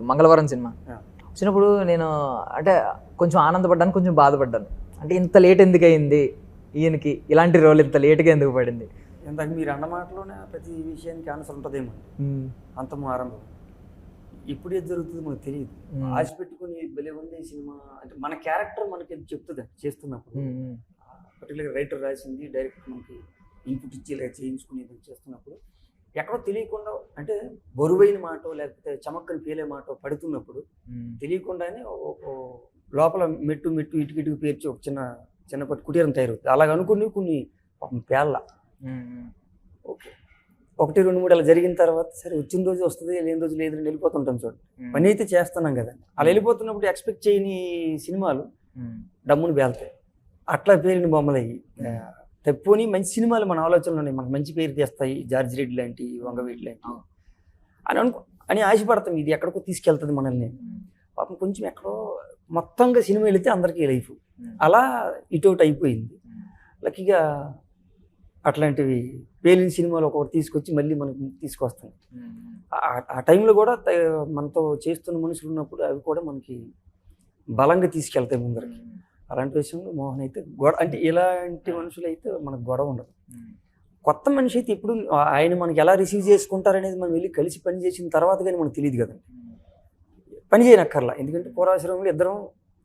వచ్చినప్పుడు మంగళవారం సినిమా. ఆ. వచ్చినప్పుడు నేను అంటే కొంచెం ఆనందపడ్డాను కొంచెం బాధపడ్డాను. అంటే ఇంత లేట్ ఎందుకు అయింది ఈయనకి ఇలాంటి రోల్ ఇంత లేట్గా ఎందుకు పడింది? ఇందాక మీరు అన్న మాటలోనే ప్రతి విషయానికి ఆన్సర్ ఉంటుందేమో. అంతము ఆరంభం ఇప్పుడు ఏది జరుగుతుందో మనకు తెలియదు ఆశ పెట్టుకుని భలే ఉంది సినిమా. అంటే మన క్యారెక్టర్ మనకి చెప్తుంది? చేస్తున్నప్పుడు. ఉమ్, ఉమ్, పర్టికులర్ రైటర్ రాసింది డైరెక్ట్ మనకి ఇన్పుట్ ఇచ్చి ఇలా చేయించుకుని చేస్తున్నప్పుడు ఎక్కడో తెలియకుండా అంటే బరువైన మాట లేకపోతే చమక్కని పేలే మాట పడుతున్నప్పుడు తెలియకుండానే లోపల మెట్టు మెట్టు ఇటుకిటుకు పేర్చి ఒక చిన్న చిన్నపాటి కుటీరం తయారవుతుంది. అలాగ అనుకుని కొన్ని పేళ్ళ ఓకే. ఒకటి రెండు మూడు అలా జరిగిన తర్వాత సరే వచ్చిన రోజు వస్తుంది లేని రోజు లేదని వెళ్ళిపోతుంటాం చూడండి పని అయితే చేస్తున్నాం కదా. అలా వెళ్ళిపోతున్నప్పుడు ఎక్స్పెక్ట్ చేయని సినిమాలు డమ్ముని పేలుతాయి. అట్లా పేరిన బొమ్మలు అయ్యి తప్పుని మంచి సినిమాలు మన ఆలోచనలు ఉన్నాయి. మనకు మంచి పేరు తెస్తాయి. జార్జ్ రెడ్డి లాంటి వంగవీటి లాంటి. అని అనుకో అని ఆశపడతాం. ఇది ఎక్కడికో తీసుకెళ్తుంది మనల్ని. పాపం కొంచెం ఎక్కడో మొత్తంగా సినిమా వెళితే అందరికీ లైఫ్ అలా ఇటోటి అయిపోయింది. లక్కీగా అట్లాంటివి పేలిన సినిమాలు ఒకటి తీసుకొచ్చి మళ్ళీ మనకు తీసుకొస్తాయి. ఆ- టైంలో కూడా మనతో చేస్తున్న మనుషులు ఉన్నప్పుడు అవి కూడా మనకి బలంగా తీసుకెళ్తాయి ముందరికి. అలాంటి విషయంలో మోహన్ అయితే గొడవ అంటే ఇలాంటి మనుషులు అయితే మనకు గొడవ ఉండదు. కొత్త మనిషి అయితే ఇప్పుడు ఆయన మనకి ఎలా రిసీవ్ చేసుకుంటారనేది మనం వెళ్ళి కలిసి పని చేసిన తర్వాత కానీ మనకు తెలియదు కదా. ఉమ్, పని చేయనక్కర్లా. ఎందుకంటే పూర్వాశ్రమంలో ఇద్దరం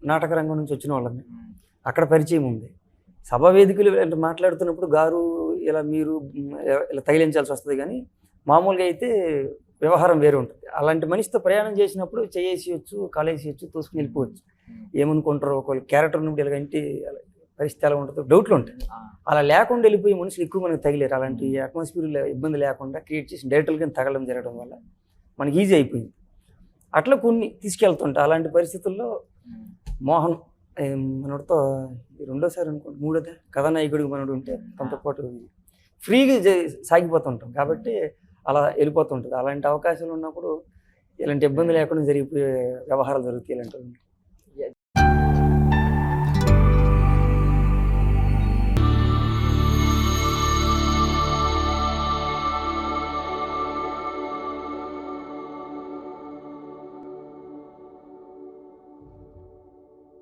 నాటక రంగం నుంచి వచ్చిన వాళ్ళని అక్కడ పరిచయం ఉంది. సభా వేదికలు అంటే మాట్లాడుతున్నప్పుడు గారు ఇలా మీరు ఇలా తగిలించాల్సి వస్తుంది కానీ మామూలుగా అయితే వ్యవహారం వేరే ఉంటుంది. అలాంటి మనిషితో ప్రయాణం చేసినప్పుడు చేసేయచ్చు కాలేసేయచ్చు తోసుకుని వెళ్ళిపోవచ్చు. ఏమనుకుంటారు ఒకవేళ క్యారెక్టర్ నుండి ఎలాగంటే అలా పరిస్థితి ఎలా ఉంటుందో డౌట్లు ఉంటాయి. అలా లేకుండా వెళ్ళిపోయి మనుషులు ఎక్కువ మనకు తగిలేరు. అలాంటి అట్మాస్ఫియర్ ఇబ్బంది లేకుండా క్రియేట్ చేసి డైరెక్టర్గా తగలడం జరగడం వల్ల మనకి ఈజీ అయిపోయింది. అట్లా కొన్ని తీసుకెళ్తుంటా. అలాంటి పరిస్థితుల్లో మోహన్ మనతో మనోడితో రెండోసారి అనుకోండి మూడోదే కథానాయకుడికి మనోడు ఉంటే తనతో పాటు ఫ్రీగా సాగిపోతుంటాం. కాబట్టి అలా వెళ్ళిపోతుంటుంది. అలాంటి అవకాశాలు ఉన్నప్పుడు ఇలాంటి ఇబ్బంది లేకుండా జరిగిపోయే వ్యవహారాలు జరుగుతాయి ఇలాంటివి.